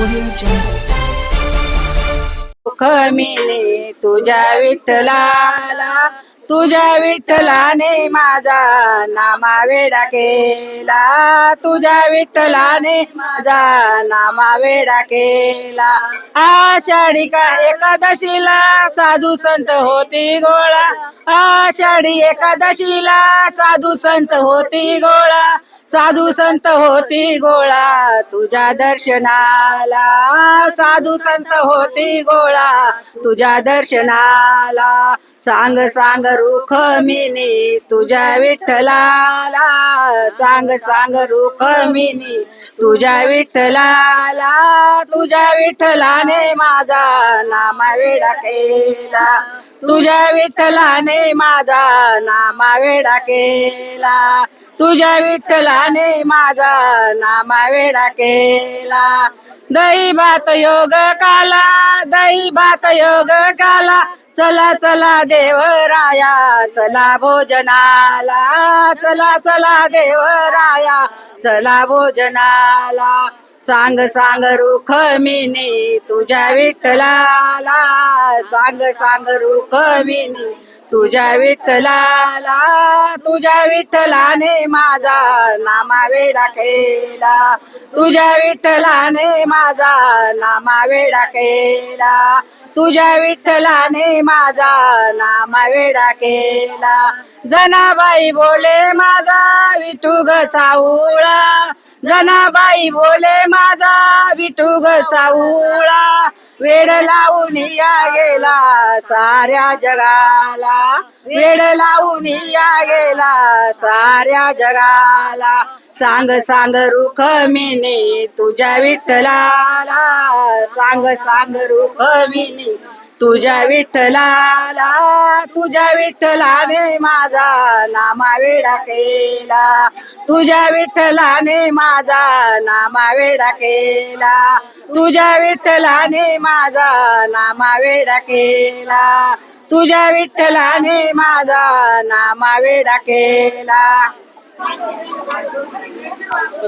我有真爱。सुख मिले तुझ्या विठ्ठलाला. तुझ्या विठ्ठलाने माझा नामा वेडा केला. तुझ्या विठ्ठलाने माझा नामा वेडा केला. आषाढी का एकादशीला साधू संत होती गोळा. आषाढी एकादशीला साधू संत होती गोळा. साधू संत होती गोळा तुझ्या दर्शनाला. साधू संत होती गोळा. तुझ्या दर्शनाला सांग सांग रुख मिनी. तुझ्या विठ्ठलाला सांग सांग रुख मिनी. तुझ्या विठ्ठलाला तुझ्या विठ्ठलाने माझा नामा वेडा केला. तुझ्या विठ्ठलाने माझा नामा वेडा केला. तुझ्या विठ्ठलाने माझा नामा वेडा केला. दही भात योग काला दही पात योग काला चला चला देवराया चला भोजनाला चला चला देवराया चला भोजनाला. सांग सांग रुख मिनी तुझ्या विठ्ठलाला. सांग सांग रुख मिनी तुझ्या विठ्ठलाला. तुझ्या विठ्ठलाने माझा नामावेडा केला. तुझ्या विठ्ठलाने माझा नामावे केला. तुझ्या विठ्ठलाने माझा नामावेडा केला. जनाबाई बोले माझा विठू ग जनाबाई बोले माझा विठू ग चावळा वेड लावून या गेला साऱ्या जगाला. वेड लावून या गेला साऱ्या जगाला. सांग सांग रुख मिनी तुझ्या विठ्ठलाला. सांग सांग रुख मिनी तुझ्या विठ्ठलाला तुझ्या विठ्ठलाने माझा नामा वेडा केला. तुझ्या विठ्ठलाने माझा नामा वेडा केला. तुझ्या विठ्ठलाने माझा नामा वेडा केला. तुझ्या विठ्ठलाने माझा नामा वेडा केला.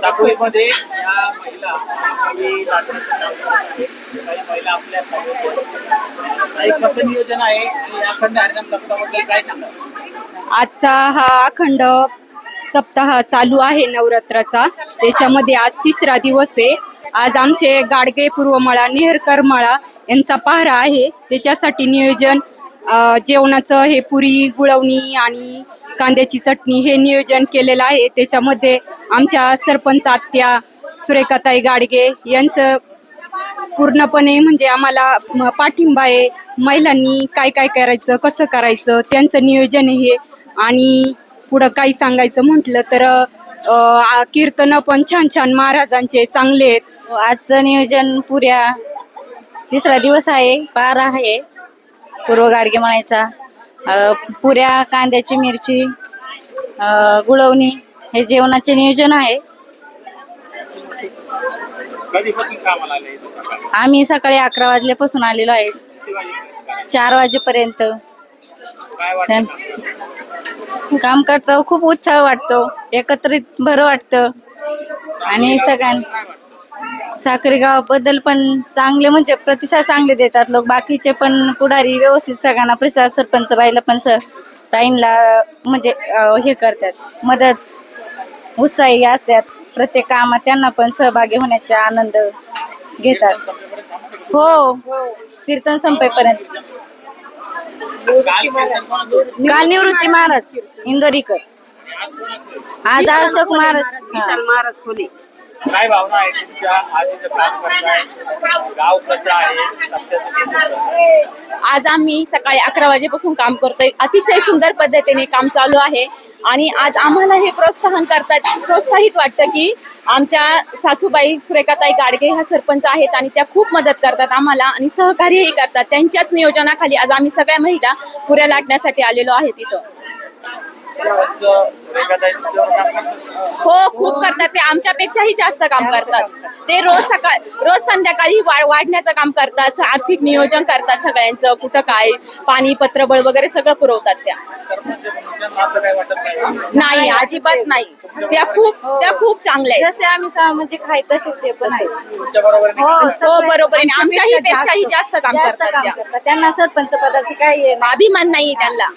साकोलीमध्ये या महिला काही महिला आपल्या काही कसं नियोजन आहे? आणि अखंड हरिनाम सप्ताहाबद्दल काय सांगा? आजचा हा अखंड सप्ताह चालू आहे नवरात्राचा. त्याच्यामध्ये आज तिसरा दिवस आहे. आज आमचे गाडगे पूर्वमळा नेहरकर मळा यांचा पहारा आहे. त्याच्यासाठी नियोजन जेवणाचं हे पुरी गुळवणी आणि कांद्याची चटणी हे नियोजन केलेलं आहे. त्याच्यामध्ये आमच्या सरपंच आत्या सुरेखाताई गाडगे यांचं पूर्णपणे म्हणजे आम्हाला पाठिंबा आहे. महिलांनी काय काय करायचं कसं करायचं त्यांचं नियोजन हे आणि पुढं काही सांगायचं म्हटलं तर अं, कीर्तनं पण छान छान महाराजांचे चांगले आहेत. हो, आजचं नियोजन पुऱ्या तिसरा दिवस आहे बारा आहे. पूर्व गाडगे म्हणायचा. पुऱ्या कांद्याची मिरची गुळवणी हे जेवणाचे नियोजन आहे? आम्ही सकाळी अकरा वाजल्यापासून आलेलो आहे? चार वाजेपर्यंत. काम करतो खूप उत्साह वाटतो. एकत्रित बरं वाटतं. आणि सगळ्यां साखरेगावाबद्दल पण चांगले म्हणजे प्रतिसाद चांगले देतात लोक. बाकीचे पण पुढारी व्यवस्थित सगळ्यांना प्रतिसाद सरपंच बाईला पण सर ताईंला म्हणजे अं, हे करतात. मदत उत्साही असतात. प्रत्येक कामात त्यांना पण सहभागी होण्याचा आनंद घेतात. हो. कीर्तन संपेपर्यंत. काल निवृत्ती महाराज इंदोरीकर. आज आज अशोक महाराज विशाल महाराज खोली. काय भावना आहे तुमच्या? आजीचं काम करताय गाव कसं आहे? आज आम्ही सकाळी अकरा वाजेपासून काम करतोय. अतिशय सुंदर पद्धतीने काम चालू आहे. आणि आज आम्हाला हे प्रोत्साहन करतात. प्रोत्साहित वाटतं की आमच्या सासूबाई सुरेखाताई गाडगे ह्या सरपंच आहेत आणि त्या खूप मदत करतात आम्हाला आणि सहकार्यही करतात. त्यांच्याच नियोजनाखाली आज आम्ही सगळ्या महिला पुऱ्या लाटण्यासाठी आलेलो आहे तिथं सरपंच सुरेखाताई तुमच्यावर काम करतात हो खूप करतात ते. आमच्यापेक्षाही जास्त काम करतात. ते रोज सकाळ रोज संध्याकाळी वाढण्याचं काम करतात आर्थिक नियोजन करतात सगळ्यांचं कुठं काय पाणी पत्रबळ वगैरे सगळं पुरवतात त्या. नाही अजिबात नाही. त्या खूप त्या खूप चांगल्या आहेत. जसे आम्ही सामाजिक आहे तसे ते पण आहे बरोबर हो, बरोबर आहे. आमच्याही पेक्षाही जास्त काम करतात त्या. त्यांना सरपंच पदाचं काही आहे अभिमान नाही त्यांना.